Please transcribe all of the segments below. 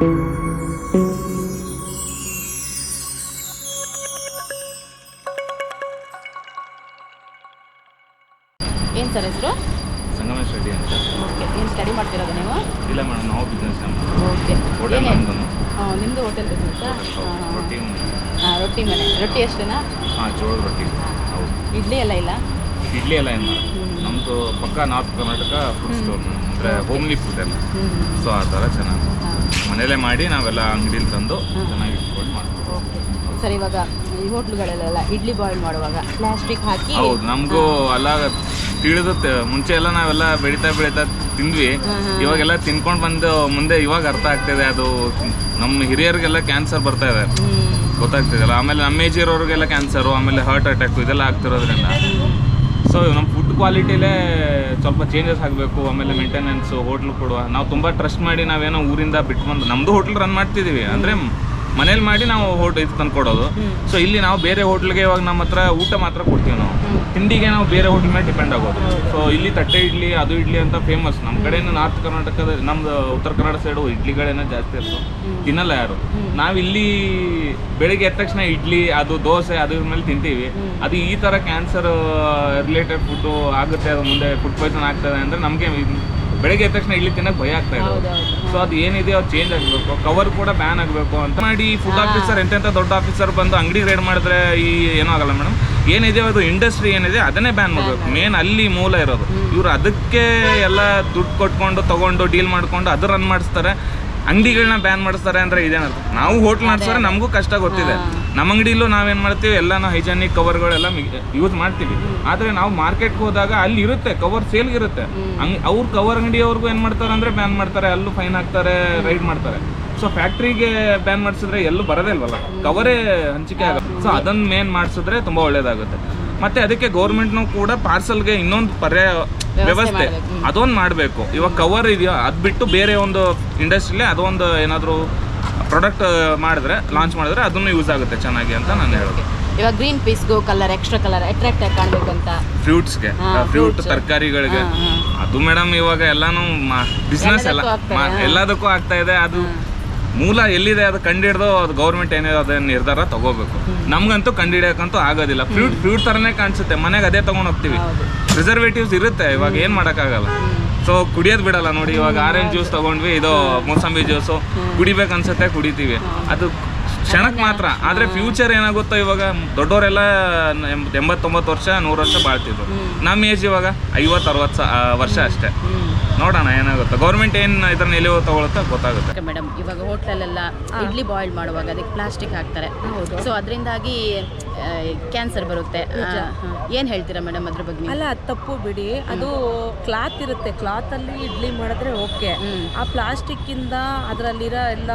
ಏನು ಸರ್ ಹೆಸರು? ಸಂಗಮೇಶ್ ರೆಡ್ಡಿ ಅಂತ. ಓಕೆ ಏನು ಸ್ಟಡಿ ಮಾಡ್ತಿರೋದು ನೀವು? ಇಲ್ಲ ಮೇಡಮ್ ನಾವು ಬಿಸ್ನೆಸ್ ಓಕೆ ಹೋಟೆಲ್ ನಮ್ದು ಹಾಂ ನಿಮ್ಮದು ಹೋಟೆಲ್ ಬಿಸ್ನೆಸ್ ರೊಟ್ಟಿ ಹಾಂ ರೊಟ್ಟಿ ಮನೆ. ರೊಟ್ಟಿ ಎಷ್ಟೇನಾ ಹಾಂ ಜೋಳದ ರೊಟ್ಟಿ. ಹೌದು. ಇಡ್ಲಿ ಎಲ್ಲ ಇಲ್ಲ? ಇಡ್ಲಿ ಎಲ್ಲ ಏನು ನಮ್ಮದು ಪಕ್ಕ ನಾರ್ತ್ ಕರ್ನಾಟಕ ಫುಡ್ ಸ್ಟೋರ್ ಅಂದರೆ ಹೋಮ್ಲಿ ಫುಡ್ ಎಲ್ಲ. ಸೊ ಆ ಥರ ಚೆನ್ನಾಗಿ. ಮನೇಲೇ ಮಾಡಿ ನಾವೆಲ್ಲ ಅಂಗಡಿಲಿ ತಂದು ಚೆನ್ನಾಗಿ ಇಟ್ಕೊಂಡು ಮಾಡ್ತೀವಿ. ಸರ್ ಇವಾಗ ಈ ಹೋಟ್ಲುಗಳಲ್ಲೆಲ್ಲ ಇಡ್ಲಿ ಬಾಯ್ಲ್ ಮಾಡುವಾಗ ಪ್ಲಾಸ್ಟಿಕ್ ಹಾಕಿ ಹೌದು ನಮಗೂ ಎಲ್ಲ ತಿಳಿದುತ್ತೆ. ಮುಂಚೆ ಎಲ್ಲ ನಾವೆಲ್ಲ ಬೆಳೀತಾ ಬೆಳೀತಾ ತಿಂದ್ವಿ. ಇವಾಗೆಲ್ಲ ತಿನ್ಕೊಂಡು ಬಂದು ಮುಂದೆ ಇವಾಗ ಅರ್ಥ ಆಗ್ತಿದೆ. ಅದು ನಮ್ಮ ಹಿರಿಯರಿಗೆಲ್ಲ ಕ್ಯಾನ್ಸರ್ ಬರ್ತಾ ಇದೆ. ಗೊತ್ತಾಗ್ತಿದೆಲ್ಲ ಆಮೇಲೆ ನಮ್ಮ ಏಜ್ ಇರೋರಿಗೆಲ್ಲ ಕ್ಯಾನ್ಸರು ಆಮೇಲೆ ಹಾರ್ಟ್ ಅಟ್ಯಾಕು ಇದೆಲ್ಲ ಆಗ್ತಿರೋದ್ರಿಂದ. ಸೊ ನಮ್ಮ ಫುಡ್ ಕ್ವಾಲಿಟಿಲೇ ಸ್ವಲ್ಪ ಚೇಂಜಸ್ ಆಗಬೇಕು ಆಮೇಲೆ ಮೇಂಟೆನೆನ್ಸು ಹೋಟ್ಲು ಕೊಡುವ. ನಾವು ತುಂಬ ಟ್ರಸ್ಟ್ ಮಾಡಿ ನಾವೇನೋ ಊರಿಂದ ಬಿಟ್ಟು ಬಂದು ನಮ್ಮದು ಹೋಟ್ಲ್ ರನ್ ಮಾಡ್ತಿದ್ದೀವಿ ಅಂದರೆ ಮನೇಲಿ ಮಾಡಿ ನಾವು ಹೋಟ್ ಇದು ತಂದು ಕೊಡೋದು ಸೊ ಇಲ್ಲಿ ನಾವು ಬೇರೆ ಹೋಟ್ಲಿಗೆ ಇವಾಗ ನಮ್ಮ ಹತ್ರ ಊಟ ಮಾತ್ರ ಕೊಡ್ತೀವಿ ನಾವು. ತಿಂಡಿಗೆ ನಾವು ಬೇರೆ ಹೋಟೆಲ್ ಮೇಲೆ ಡಿಪೆಂಡ್ ಆಗೋದು. ಸೊ ಇಲ್ಲಿ ತಟ್ಟೆ ಇಡ್ಲಿ ಅದು ಇಡ್ಲಿ ಅಂತ ಫೇಮಸ್ ನಮ್ಮ ಕಡೆಯೂ ನಾರ್ತ್ ಕರ್ನಾಟಕದ ನಮ್ದು ಉತ್ತರ ಕನ್ನಡ ಸೈಡು ಇಡ್ಲಿಗಳೇನೋ ಜಾಸ್ತಿ ಇರ್ತವೆ ತಿನ್ನಲ್ಲ ಯಾರು? ನಾವಿಲ್ಲಿ ಬೆಳಿಗ್ಗೆ ಎದ್ದ ತಕ್ಷಣ ಇಡ್ಲಿ ಅದು ದೋಸೆ ಅದ್ರ ಮೇಲೆ ತಿಂತೀವಿ. ಅದು ಈ ಥರ ಕ್ಯಾನ್ಸರ್ ರಿಲೇಟೆಡ್ ಫುಡ್ಡು ಆಗುತ್ತೆ ಅದು ಮುಂದೆ ಫುಡ್ ಪಾಯ್ಸನ್ ಆಗ್ತದೆ ಅಂದರೆ ನಮಗೆ ಬೆಳಗ್ಗೆ ಎದ್ದ ತಕ್ಷಣ ಇಲ್ಲಿ ತಿನ್ನಕ್ಕೆ ಭಯ ಆಗ್ತಾ ಇದೆ ಸೊ ಅದು ಏನಿದೆ ಅದು ಚೇಂಜ್ ಆಗಬೇಕು. ಕವರ್ ಕೂಡ ಬ್ಯಾನ್ ಆಗಬೇಕು ಅಂತ. ಮಾಡಿ ಫುಡ್ ಆಫೀಸರ್ ಎಂತೆಂಥ ದೊಡ್ಡ ಆಫೀಸರ್ ಬಂದು ಅಂಗಡಿ ರೇಡ್ ಮಾಡಿದ್ರೆ ಈ ಏನೂ ಆಗಲ್ಲ ಮೇಡಮ್ ಏನಿದೆ ಅದು ಇಂಡಸ್ಟ್ರಿ ಏನಿದೆ ಅದನ್ನೇ ಬ್ಯಾನ್ ಮಾಡಬೇಕು. ಮೇನ್ ಅಲ್ಲಿ ಮೂಲ ಇರೋದು. ಇವ್ರು ಅದಕ್ಕೆ ಎಲ್ಲ ದುಡ್ಡು ಕೊಟ್ಕೊಂಡು ತಗೊಂಡು ಡೀಲ್ ಮಾಡ್ಕೊಂಡು ಅದು ರನ್ ಮಾಡಿಸ್ತಾರೆ. ಅಂಗಡಿಗಳನ್ನ ಬ್ಯಾನ್ ಮಾಡಿಸ್ತಾರೆ ಅಂದ್ರೆ ಇದೇನರ್ಥ? ನಾವು ಹೋಟ್ಲ್ ನಡೆಸ್ತಾರೆ ನಮಗೂ ಕಷ್ಟ ಗೊತ್ತಿದೆ. ನಮ್ಮ ಅಂಗಡಿಲೂ ನಾವೇನು ಮಾಡ್ತೀವಿ? ಎಲ್ಲಾನು ಹೈಜಾನಿಕ್ ಕವರ್ಗಳೆಲ್ಲ ಯೂಸ್ ಮಾಡ್ತೀವಿ. ಆದರೆ ನಾವು ಮಾರ್ಕೆಟ್ಗೆ ಹೋದಾಗ ಅಲ್ಲಿ ಇರುತ್ತೆ ಕವರ್ ಸೇಲ್ಗಿರುತ್ತೆ ಹಂಗೆ ಅವ್ರ ಕವರ್ ಅಂಗಡಿಯವ್ರಿಗೂ ಏನು ಮಾಡ್ತಾರೆ ಅಂದರೆ ಬ್ಯಾನ್ ಮಾಡ್ತಾರೆ. ಅಲ್ಲೂ ಫೈನ್ ಹಾಕ್ತಾರೆ ರೈಡ್ ಮಾಡ್ತಾರೆ. ಸೊ ಫ್ಯಾಕ್ಟ್ರಿಗೆ ಬ್ಯಾನ್ ಮಾಡಿಸಿದ್ರೆ ಎಲ್ಲೂ ಬರೋದೇ ಇಲ್ವಲ್ಲ? ಕವರೇ ಹಂಚಿಕೆ ಆಗುತ್ತೆ ಸೊ ಅದನ್ನ ಮೇನ್ ಮಾಡಿಸಿದ್ರೆ ತುಂಬ ಒಳ್ಳೇದಾಗುತ್ತೆ. ಮತ್ತೆ ಅದಕ್ಕೆ ಗೌರ್ಮೆಂಟ್ನು ಕೂಡ ಪಾರ್ಸಲ್ಗೆ ಇನ್ನೊಂದು ಪರ್ಯಾಯ ವ್ಯವಸ್ಥೆ ಅದೊಂದು ಮಾಡಬೇಕು. ಇವಾಗ ಕವರ್ ಇದೆಯೋ ಅದು ಬಿಟ್ಟು ಬೇರೆ ಒಂದು ಇಂಡಸ್ಟ್ರಿಲೇ ಅದೊಂದು ಏನಾದರೂ ಪ್ರಾಡಕ್ಟ್ ಮಾಡಿದ್ರೆ ಲಾಂಚ್ ಮಾಡಿದ್ರೆ ಅದನ್ನು ಯೂಸ್ ಆಗುತ್ತೆ ಚೆನ್ನಾಗಿ ಅಂತ ನಾನು ಹೇಳೋದು. ಇವಾಗ ಗ್ರೀನ್ ಪೀಸ್ಗೂ ಕಲರ್ ಎಕ್ಸ್ಟ್ರಾ ಕಲರ್ ಅಟ್ರಾಕ್ಟ್ ಆಗಿ ಕಾಣಬೇಕು ಅಂತ. ಫ್ರೂಟ್ಸ್ಗೆ ಫ್ರೂಟ್ ತರಕಾರಿಗಳಿಗೆ. ಅದು ಮೇಡಮ್ ಇವಾಗ ಎಲ್ಲಾನು ಬಿಸ್ನೆಸ್ ಎಲ್ಲ ಎಲ್ಲದಕ್ಕೂ ಆಗ್ತಾ ಇದೆ. ಅದು ಮೂಲ ಎಲ್ಲಿದೆ ಅದು ಕಂಡಿಡ್ದು ಅದು ಗೌರ್ಮೆಂಟ್ ಏನಿದೆ ಅದನ್ನ ನಿರ್ಧಾರ ತಗೋಬೇಕು. ನಮ್ಗಂತೂ ಕಂಡಿಡಿಯಕ್ಕಂತೂ ಆಗೋದಿಲ್ಲ. ಫ್ರೂಟ್ ಫ್ರೂಟ್ ತರನೇ ಕಾಣಿಸುತ್ತೆ. ಮನೆಗೆ ಅದೇ ತಗೊಂಡು ಹೋಗ್ತೀವಿ. ಪ್ರಿಸರ್ವೇಟಿವ್ಸ್ ಇರುತ್ತೆ. ಇವಾಗ ಏನು ಮಾಡೋಕ್ಕಾಗಲ್ಲ. ಸೊ ಕುಡಿಯೋದು ಬಿಡಲ್ಲ ನೋಡಿ. ಇವಾಗ ಆರೆಂಜ್ ಜ್ಯೂಸ್ ತಗೊಂಡ್ವಿ ಇದು ಮೂಸಂಬಿ ಜ್ಯೂಸು ಕುಡಿಬೇಕು ಅನ್ಸುತ್ತೆ ಕುಡಿತೀವಿ. ಅದು ಕ್ಷಣಕ್ಕೆ ಮಾತ್ರ. ಆದರೆ ಫ್ಯೂಚರ್ ಏನಾಗುತ್ತೋ ಇವಾಗ ದೊಡ್ಡವರೆಲ್ಲ ಎಂಬ- ಎಂಬತ್ತೊಂಬತ್ತು ವರ್ಷ ನೂರು ವರ್ಷ ಬಾಳ್ತಿದ್ರು. ನಮ್ಮ ಏಜ್ ಇವಾಗ ಐವತ್ತು ಅರವತ್ತು ವರ್ಷ ಅಷ್ಟೇ. ನೋಡೋಣ ಏನಾಗುತ್ತೆ. ಗೌರ್ಮೆಂಟ್ ಏನು ಇದನ್ನ ಎಲ್ಲಿ ತಗೊಳುತ್ತೆ ಗೊತ್ತಾಗುತ್ತೆ. ಮೇಡಮ್ ಇವಾಗ ಹೋಟ್ಲಲ್ಲೆಲ್ಲ ಇಡ್ಲಿ ಬಾಯ್ಲ್ ಮಾಡುವಾಗ ಅದಕ್ಕೆ ಪ್ಲಾಸ್ಟಿಕ್ ಹಾಕ್ತಾರೆ. ಸೊ ಅದರಿಂದಾಗಿ ಕ್ಯಾನ್ಸರ್ ಬರುತ್ತೆ. ಏನು ಹೇಳ್ತೀರಾ ಮೇಡಮ್ ಅದ್ರ ಬಗ್ಗೆ? ಅಲ್ಲ ಅದ್ ತಪ್ಪು ಬಿಡಿ. ಅದು ಕ್ಲಾತ್ ಇರುತ್ತೆ. ಕ್ಲಾತ್ ಅಲ್ಲಿ ಇಡ್ಲಿ ಮಾಡಿದ್ರೆ ಓಕೆ ಆ ಪ್ಲಾಸ್ಟಿಕ್ ಇಂದ ಅದರಲ್ಲಿರೋ ಎಲ್ಲ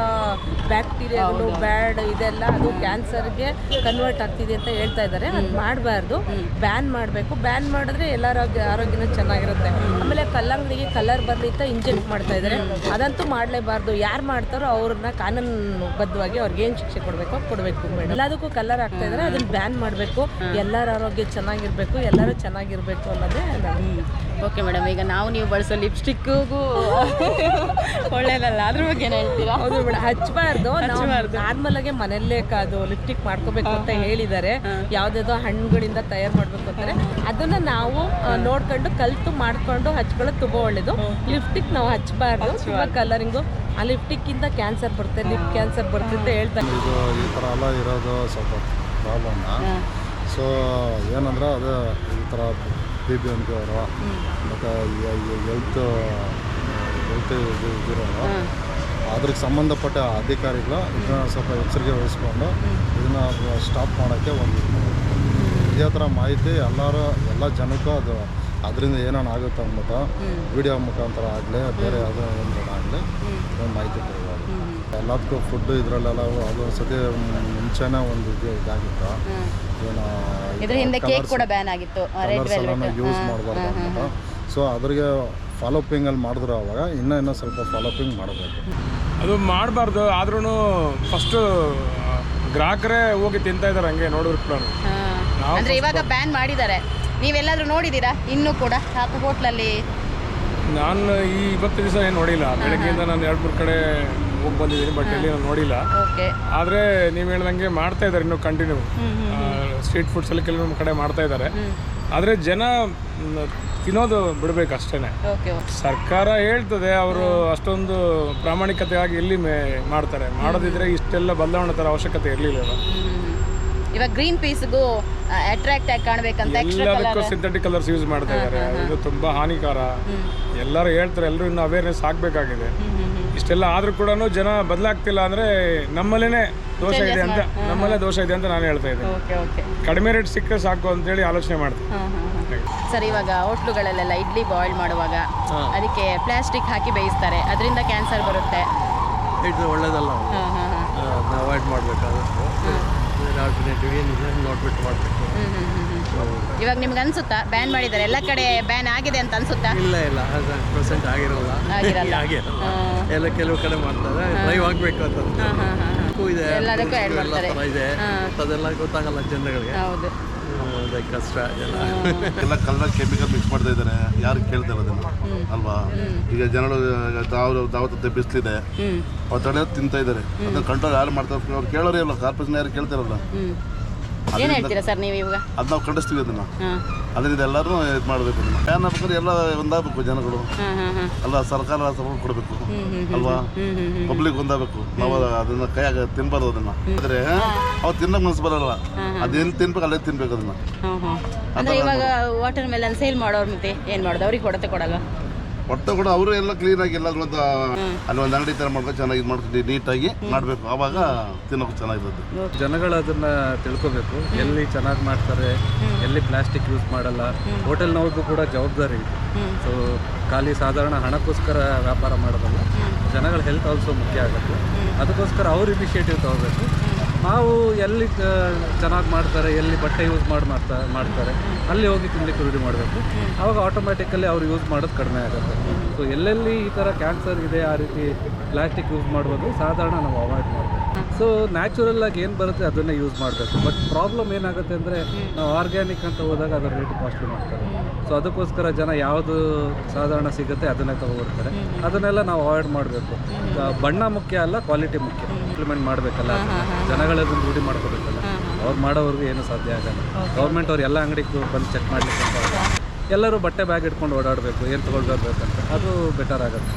ಬ್ಯಾಕ್ಟೀರಿಯಾಗಳು ಬ್ಯಾಡ್ ಇದೆಲ್ಲ ಅದು ಕ್ಯಾನ್ಸರ್ಗೆ ಕನ್ವರ್ಟ್ ಆಗ್ತಿದೆ ಅಂತ ಹೇಳ್ತಾ ಇದ್ದಾರೆ. ಅದು ಮಾಡಬಾರ್ದು. ಬ್ಯಾನ್ ಮಾಡಬೇಕು. ಬ್ಯಾನ್ ಮಾಡಿದ್ರೆ ಎಲ್ಲರ ಆರೋಗ್ಯ ಆರೋಗ್ಯನೂ ಚೆನ್ನಾಗಿರುತ್ತೆ. ಆಮೇಲೆ ಕಲ್ಲಂಗಡಿಗೆ ಕಲರ್ ಬರಲಿ ಅಂತ ಇಂಜೆಕ್ಟ್ ಮಾಡ್ತಾ ಇದ್ದಾರೆ. ಅದಂತೂ ಮಾಡಲೇಬಾರ್ದು. ಯಾರು ಮಾಡ್ತಾರೋ ಅವ್ರನ್ನ ಕಾನೂನು ಬದ್ಧವಾಗಿ ಅವ್ರಿಗೆ ಏನು ಶಿಕ್ಷೆ ಕೊಡಬೇಕು ಕೊಡಬೇಕು ಮೇಡಮ್ ಎಲ್ಲದಕ್ಕೂ ಕಲರ್ ಆಗ್ತಾ ಇದ್ದಾರೆ. ಅದನ್ನ ಬ್ಯಾನ್ ಮಾಡಬೇಕು. ಎಲ್ಲರ ಆರೋಗ್ಯ ಚೆನ್ನಾಗಿರ್ಬೇಕು ಎಲ್ಲರೂ ಚೆನ್ನಾಗಿರ್ಬೇಕು ಅನ್ನೋದೇ ನಾನು ಓಕೆ ಮೇಡಮ್ ಈಗ ನಾವು ನೀವು ಬಳಸೋ ಲಿಪ್ಸ್ಟಿಕ್ಗೂ ಒಳ್ಳೇದಲ್ಲ ಅದ್ರ ಬಗ್ಗೆ ಏನು ಹೇಳ್ತೀರಾ? ಹೌದು ಮೇಡಮ್ ಹಚ್ಚಬಾರ್ದು ನಾವು ನಾರ್ಮಲ್ ಆಗಿ ಮನೆಯಲ್ಲೇ ಕಾದು ಲಿಪ್ಸ್ಟಿಕ್ ಮಾಡ್ಕೋಬೇಕು ಅಂತ ಹೇಳಿದ್ದಾರೆ ಯಾವುದ್ಯಾವುದೋ ಹಣ್ಣುಗಳಿಂದ ತಯಾರು ಮಾಡ್ಬೇಕು ಅಂತಾರೆ. ಅದನ್ನ ನಾವು ನೋಡ್ಕೊಂಡು ಕಲ್ತು ಮಾಡ್ಕೊಂಡು ಹಚ್ಕೊಳ್ಳೋದು ತುಂಬಾ ಒಳ್ಳೇದು. ಲಿಪ್ಸ್ಟಿಕ್ ನಾವು ಹಚ್ಚಬಾರ್ದು ತುಂಬಾ ಕಲರಿಂಗು ಆ ಲಿಪ್ಟಿಕ್ಕಿಂದ ಕ್ಯಾನ್ಸರ್ ಬರುತ್ತೆ ಲಿಪ್ ಕ್ಯಾನ್ಸರ್ ಬರುತ್ತೆ ಅಂತ ಹೇಳ್ತಾರೆ. ಪ್ರಾಬ್ಲಮ್ನ. ಸೊ ಏನಂದ್ರೆ ಅದು ಈ ಥರ ಬಿ ಬಿ ಎಂ ಕೆ ಅವರು ಮತ್ತು ಹೆಲ್ತ್ ಹೆಲ್ತ್ ಇದು ಇದಿರೋರು ಅದ್ರಿಗೆ ಸಂಬಂಧಪಟ್ಟ ಅಧಿಕಾರಿಗಳು ಇದನ್ನ ಸ್ವಲ್ಪ ಎಚ್ಚರಿಕೆ ವಹಿಸ್ಕೊಂಡು ಇದನ್ನ ಸ್ಟಾಪ್ ಮಾಡೋಕ್ಕೆ ಒಂದು ಇದು ಥರ ಮಾಹಿತಿ ಎಲ್ಲರೂ ಎಲ್ಲ ಜನಕ್ಕೂ ಅದು ಅದರಿಂದ ಏನೇನು ಆಗುತ್ತೆ ಅಂದ್ಬಿಟ್ಟು ವಿಡಿಯೋ ಮುಖಾಂತರ ಆಗಲಿ ಬೇರೆ ಯಾವುದೋ ಏನಾರ ಆಗಲಿ ಮಾಹಿತಿ ಕೊಡಬೇಕು ಎಲ್ಲದಕ್ಕೂ ಫುಡ್ ಇದರಲ್ಲೆಲ್ಲ ಅದು ಸತಿ ಮುಂಚೆನೇ ಒಂದು ಇದು ಇದಾಗಿತ್ತು. ಏನು ಇದ್ರ ಹಿಂದೆ ಕೇಕ್ ಕೂಡ ಬ್ಯಾನ್ ಆಗಿತ್ತು ರೆಡ್ ವೆಲ್ವೆಟ್ ಯೂಸ್ ಮಾಡಬಾರ್ದು ಅಂದ್ಬಿಟ್ಟು. ಸೊ ಅದ್ರಿಗೆ ಫಾಲೋಪಿಂಗಲ್ಲಿ ಮಾಡಿದ್ರು ಅವಾಗ ಇನ್ನೂ ಇನ್ನೂ ಸ್ವಲ್ಪ ಫಾಲೋಪಿಂಗ್ ಮಾಡಬೇಕು. ಅದು ಮಾಡಬಾರ್ದು ಆದ್ರೂ ಫಸ್ಟು ಗ್ರಾಹಕರೇ ಹೋಗಿ ತಿಂತಾ ಇದ್ದಾರೆ ಹಂಗೆ ನೋಡಿದ್ರು ಕೂಡ ನಾವು ಅಂದ್ರೆ ಇವಾಗ ಬ್ಯಾನ್ ಮಾಡಿದ್ದಾರೆ. ನೀವೆಲ್ಲಾದ್ರೂ ನೋಡಿದ್ದೀರಾ? ಇನ್ನೂ ಕೂಡ ಹಾಕು ಹೋಟ್ಲಲ್ಲಿ ನಾನು ಈ ಇವತ್ತು ದಿವಸ ಏನು ನೋಡಿಲ್ಲ. ಬೆಳಗ್ಗೆಯಿಂದ ನಾನು ಎರಡು ಮೂರು ಕಡೆ ಹೋಗಿ ಬಂದಿದ್ದೀನಿ ಬಟ್ ಎಲ್ಲಿ ನಾನು ನೋಡಿಲ್ಲ. ಓಕೆ ಆದರೆ ನೀವು ಹೇಳ್ದಂಗೆ ಮಾಡ್ತಾ ಇದ್ದಾರೆ ಇನ್ನೂ ಕಂಟಿನ್ಯೂ ಸ್ಟ್ರೀಟ್ ಫುಡ್ಸ್ ಅಲ್ಲಿ ಕೆಲವೊಂದು ಕಡೆ ಮಾಡ್ತಾ ಇದ್ದಾರೆ ಆದರೆ ಜನ ತಿನ್ನೋದು ಬಿಡಬೇಕು ಅಷ್ಟೇ ಓಕೆ ಓಕೆ ಸರ್ಕಾರ ಹೇಳ್ತದೆ ಅವರು ಅಷ್ಟೊಂದು ಪ್ರಾಮಾಣಿಕತೆಯಾಗಿ ಎಲ್ಲಿ ಮಾಡ್ತಾರೆ. ಮಾಡೋದಿದ್ರೆ ಇಷ್ಟೆಲ್ಲ ಬದಲಾವಣೆ ಥರ ಅವಶ್ಯಕತೆ ಇರಲಿಲ್ಲ ಇವಾಗ. ಗ್ರೀನ್ ಪೀಸ್ಗೂ ಅಟ್ರಾಕ್ಟ್ ಆಗಿ ಕಾಣಬೇಕಂತ ಎಲ್ಲದಕ್ಕೂ ಸಿಂಥೆಟಿಕ್ ಕಲರ್ಸ್ ಯೂಸ್ ಮಾಡ್ತಾ ಇದ್ದಾರೆ ಇದು ತುಂಬಾ ಹಾನಿಕಾರ. ಎಲ್ಲರೂ ಹೇಳ್ತಾರೆ ಎಲ್ಲರೂ ಇನ್ನೂ ಅವೇರ್ನೆಸ್ ಆಗಬೇಕಾಗಿದೆ. ಇಷ್ಟೆಲ್ಲ ಆದರೂ ಕೂಡ ಜನ ಬದಲಾಗ್ತಿಲ್ಲ ಅಂದ್ರೆ ನಮ್ಮಲ್ಲೇ ದೋಷ ಇದೆ ಅಂತ ನಮ್ಮಲ್ಲೇ ದೋಷ ಇದೆ ಅಂತ ನಾನು ಹೇಳ್ತಾ ಇದ್ದೀನಿ. Okay okay. ಕಡಿಮೆ ರೇಟ್ ಸಿಕ್ಕರೆ ಸಾಕು ಅಂತೇಳಿ ಆಲೋಚನೆ ಮಾಡ್ತೀನಿ. ಸರ್ ಇವಾಗ ಹೋಟ್ಲುಗಳಲ್ಲೆಲ್ಲ ಇಡ್ಲಿ ಬಾಯ್ಲ್ ಮಾಡುವಾಗ ಅದಕ್ಕೆ ಪ್ಲಾಸ್ಟಿಕ್ ಹಾಕಿ ಬೇಯಿಸ್ತಾರೆ. ಅದರಿಂದ ಕ್ಯಾನ್ಸರ್ ಬರುತ್ತೆ. ಇದು ಒಳ್ಳೇದಲ್ಲ ಹಾಂ ಹಾಂ ಹಾಂ ಅದನ್ನ ಅವಾಯ್ಡ್ ಮಾಡಬೇಕಾದಷ್ಟು ಆಲ್ಟರ್ನೇಟಿವ್ ಏನಿದೆ ನೋಡ್ಬಿಟ್ಟು ಮಾಡಬೇಕು. ಇವಾಗ ನಿಮ್ಗೆ ಅನ್ಸುತ್ತಾ? ಬ್ಯಾನ್ ಮಾಡಿದ್ದಾರೆ. ಎಲ್ಲ ಕಡೆ ಬ್ಯಾನ್ ಆಗಿದೆ ಅಂತ ಅನ್ಸುತ್ತಾ? ಇಲ್ಲ ಇಲ್ಲ. ಪರ್ಸೆಂಟ್ ಆಗಿರಲ್ಲ. ಆಗಿರಲ್ಲ. ಎಲ್ಲ ಕೆಲವು ಕಡೆ ಮಾಡ್ತಾರೆ. ಡ್ರೈವ್ ಆಗಬೇಕು ಅಂತ. ಅದಕ್ಕೂ ಇದೆ ಎಲ್ಲದಕ್ಕೂ ಮಾಡ್ತಾರೆ. ಥರ ಇದೆ. ಅದೆಲ್ಲ ಗೊತ್ತಾಗಲ್ಲ ಜನಗಳಿಗೆ. ಹೌದು. ಕಷ್ಟ ಎಲ್ಲ ಎಲ್ಲ ಕಲರ್ ಕೆಮಿಕಲ್ ಮಿಕ್ಸ್ ಮಾಡ್ತಾ ಇದ್ದಾರೆ. ಯಾರು ಕೇಳ್ತಾರೆ ಅದನ್ನ ಅಲ್ವಾ? ಈಗ ಜನರು ತಾವು ದಾವತ್ತೆ ಬಿಸಿಲಿದೆ. ಹ್ಮ್. ಅವ್ರು ತಡೆಯೋದು ತಿಂತಾ ಇದ್ದಾರೆ. ಅದನ್ನ ಕಂಟ್ರೋಲ್ ಯಾರು ಮಾಡ್ತಾರೆ? ಅವ್ರು ಕೇಳೋರೇ ಇಲ್ಲ. ಕಾರ್ಪೊರೇಷನ್ ಯಾರು ಕೇಳ್ತಾರಲ್ಲ ಹ್ಮ್. ಏನು ಹೇಳ್ತೀರಾ ಸರ್ ನೀವು ಇವಾಗ? ಅದು ನಾವು ಖಂಡಿಸ್ತೀವಿ ಅದನ್ನ. ಹಾಂ. ಅದರಿಂದ ಎಲ್ಲರೂ ಇದು ಮಾಡಬೇಕು ಫ್ಯಾನ್ ಹಾಕ್ಬೇಕಾದ್ರೆ ಎಲ್ಲ ಒಂದಾಗಬೇಕು ಜನಗಳು. ಹಾಂ ಹಾಂ ಹಾಂ. ಅಲ್ಲ ಸರ್ಕಾರ ಸಪೋರ್ಟ್ ಕೊಡಬೇಕು. ಅಲ್ವಾ? ಪಬ್ಲಿಕ್ ಒಂದಾಗಬೇಕು. ನಾವು ಅದನ್ನ ಕೈಯಾಗ ತಿನ್ಬಾರ್ದು ಅದನ್ನ. ಆದ್ರೆ ಅವ್ರು ತಿನ್ನಕ್ ಮನ್ಸು ಬರಲ್ಲ. ಅದೇನು ತಿನ್ಬೇಕು ಅಲ್ಲೇ ತಿನ್ಬೇಕು ಅದನ್ನ. ಹಾಂ ಹಾಂ. ಅಂದರೆ ಇವಾಗ ವಾಟರ್ ಮೆಲನ್ ಸೇಲ್ ಮಾಡೋರು ಮತ್ತೆ ಏನು ಮಾಡೋದು? ಅವ್ರಿಗೆ ಕೊಡತ್ತೆ ಕೊಡಲ್ಲ ಒಟ್ಟು ಕೂಡ ಅವರು ಎಲ್ಲ ಕ್ಲೀನ್ ಆಗಿ ಎಲ್ಲ ಒಂದು ಅಲ್ಲಿ ಒಂದು ಅಂಗಡಿ ತರ ಮಾಡ್ಕೊಂಡು ಚೆನ್ನಾಗಿ ಇದು ಮಾಡ್ಕೊಂಡು ನೀಟಾಗಿ ಮಾಡಬೇಕು. ಆವಾಗ ತಿನ್ನೋಕೆ ಚೆನ್ನಾಗಿರುತ್ತೆ ಜನಗಳು ಅದನ್ನ ತಿಳ್ಕೊಬೇಕು. ಎಲ್ಲಿ ಚೆನ್ನಾಗಿ ಮಾಡ್ತಾರೆ ಎಲ್ಲಿ ಪ್ಲಾಸ್ಟಿಕ್ ಯೂಸ್ ಮಾಡಲ್ಲ. ಹೋಟೆಲ್ನವ್ರಿಗೂ ಕೂಡ ಜವಾಬ್ದಾರಿ ಇದೆ. ಸೊ ಖಾಲಿ ಸಾಧಾರಣ ಹಣಕ್ಕೋಸ್ಕರ ವ್ಯಾಪಾರ ಮಾಡೋದಲ್ಲ ಜನಗಳ ಹೆಲ್ತ್ ಆಲ್ಸೋ ಮುಖ್ಯ ಆಗುತ್ತೆ. ಅದಕ್ಕೋಸ್ಕರ ಅವ್ರ ಇನಿಷಿಯೇಟಿವ್ ತಗೋಬೇಕು. ನಾವು ಎಲ್ಲಿ ಚೆನ್ನಾಗಿ ಮಾಡ್ತಾರೆ, ಎಲ್ಲಿ ಬಟ್ಟೆ ಯೂಸ್ ಮಾಡಿ ಮಾಡ್ತಾ ಮಾಡ್ತಾರೆ, ಅಲ್ಲಿ ಹೋಗಿ ತಿನ್ಲಿಕ್ಕೆ ರೂಢಿ ಮಾಡಬೇಕು. ಆವಾಗ ಆಟೋಮೆಟಿಕಲ್ಲಿ ಅವ್ರು ಯೂಸ್ ಮಾಡೋದು ಕಡಿಮೆ ಆಗುತ್ತೆ. ಸೊ ಎಲ್ಲೆಲ್ಲಿ ಈ ಥರ ಕ್ಯಾನ್ಸರ್ ಇದೆ, ಆ ರೀತಿ ಪ್ಲಾಸ್ಟಿಕ್ ಯೂಸ್ ಮಾಡ್ಬೋದು, ಸಾಧಾರಣ ನಾವು ಅವಾಯ್ಡ್ ಮಾಡಬೇಕು. ಸೊ ನ್ಯಾಚುರಲ್ಲಾಗಿ ಏನು ಬರುತ್ತೆ ಅದನ್ನೇ ಯೂಸ್ ಮಾಡಬೇಕು. ಬಟ್ ಪ್ರಾಬ್ಲಮ್ ಏನಾಗುತ್ತೆ ಅಂದರೆ, ನಾವು ಆರ್ಗ್ಯಾನಿಕ್ ಅಂತ ಹೋದಾಗ ಅದರ ರೇಟ್ ಕಾಸ್ಟ್ಲಿ ಮಾಡ್ತಾರೆ. ಸೊ ಅದಕ್ಕೋಸ್ಕರ ಜನ ಯಾವುದು ಸಾಧಾರಣ ಸಿಗುತ್ತೆ ಅದನ್ನೇ ತಗೊಬರ್ತಾರೆ ಅದನ್ನೆಲ್ಲ ನಾವು ಅವಾಯ್ಡ್ ಮಾಡಬೇಕು. ಬಣ್ಣ ಮುಖ್ಯ ಅಲ್ಲ ಕ್ವಾಲಿಟಿ ಮುಖ್ಯ. ಇಂಪ್ಲಿಮೆಂಟ್ ಮಾಡಬೇಕಲ್ಲ ಜನಗಳದನ್ನು ರೂಢಿ ಮಾಡ್ಕೋಬೇಕಲ್ಲ. ಅವ್ರು ಮಾಡೋವ್ರಿಗೆ ಏನು ಸಾಧ್ಯ ಆಗಲ್ಲ. ಗೌರ್ಮೆಂಟ್ ಅವ್ರು ಎಲ್ಲ ಅಂಗಡಿಗೂ ಬಂದು ಚೆಕ್ ಮಾಡ್ಲಿಕ್ಕೆ ಅಂತ. ಎಲ್ಲರೂ ಬಟ್ಟೆ ಬ್ಯಾಗ್ ಇಟ್ಕೊಂಡು ಓಡಾಡಬೇಕು ಏನು ತೊಗೊಳ್ಬೇಕಂತ. ಅಂತ ಅದು ಬೆಟರ್ ಆಗುತ್ತೆ.